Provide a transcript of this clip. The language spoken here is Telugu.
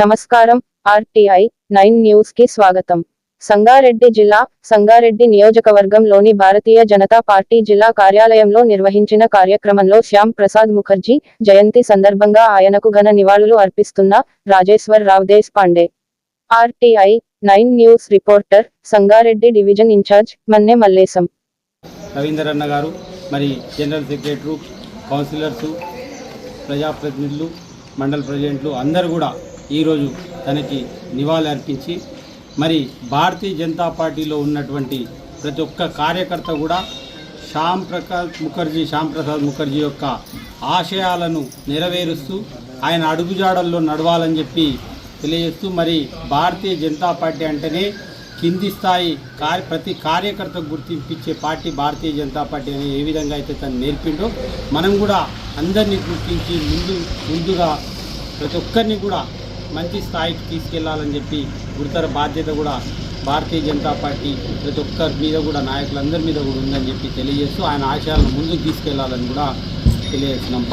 నమస్కారం ఆర్టీఐ నైన్ న్యూస్కి స్వాగతం. సంగారెడ్డి జిల్లా సంగారెడ్డి నియోజకవర్గంలోని భారతీయ జనతా పార్టీ జిల్లా కార్యాలయంలో నిర్వహించిన కార్యక్రమంలో శ్యామ్ ప్రసాద్ ముఖర్జీ జయంతి సందర్భంగా ఆయనకు ఘన నివాళులు అర్పిస్తున్న Rajeshwar Rao Deshpande RTI nine news reporter Sangareddy division incharge Manne Mallesham. Ravinder అన్న గారు మరి జనరల్ సెక్రటరీ కౌన్సిలర్సు ప్రజాప్రతినిధులు మండల ప్రెసిడెంట్లు అందరూ కూడా ఈరోజు తనకి నివాళి అర్పించి మరి భారతీయ జనతా పార్టీలో ఉన్నటువంటి ప్రతి ఒక్క కార్యకర్త కూడా శ్యామ్ ప్రకాష్ ముఖర్జీ శ్యామ్ ప్రసాద్ ముఖర్జీ యొక్క ఆశయాలను నెరవేరుస్తూ ఆయన అడుగుజాడల్లో నడవాలని చెప్పి తెలియజేస్తూ మరి భారతీయ జనతా పార్టీ అంటేనే కింది స్థాయి కార్య ప్రతి కార్యకర్తకు గుర్తింపించే పార్టీ భారతీయ జనతా పార్టీ అని ఏ విధంగా అయితే తను నేర్పిండో మనం కూడా అందరినీ గుర్తించి ముందు ముందుగా ప్రతి ఒక్కరిని కూడా మంచి స్థాయికి తీసుకెళ్ళాలని చెప్పి గురుతర బాధ్యత కూడా భారతీయ జనతా పార్టీ ప్రతి ఒక్కరి మీద కూడా నాయకులందరి మీద కూడా ఉందని చెప్పి తెలియజేస్తూ ఆయన ఆశయాలను ముందుకు తీసుకెళ్ళాలని కూడా తెలియజేస్తున్నాం.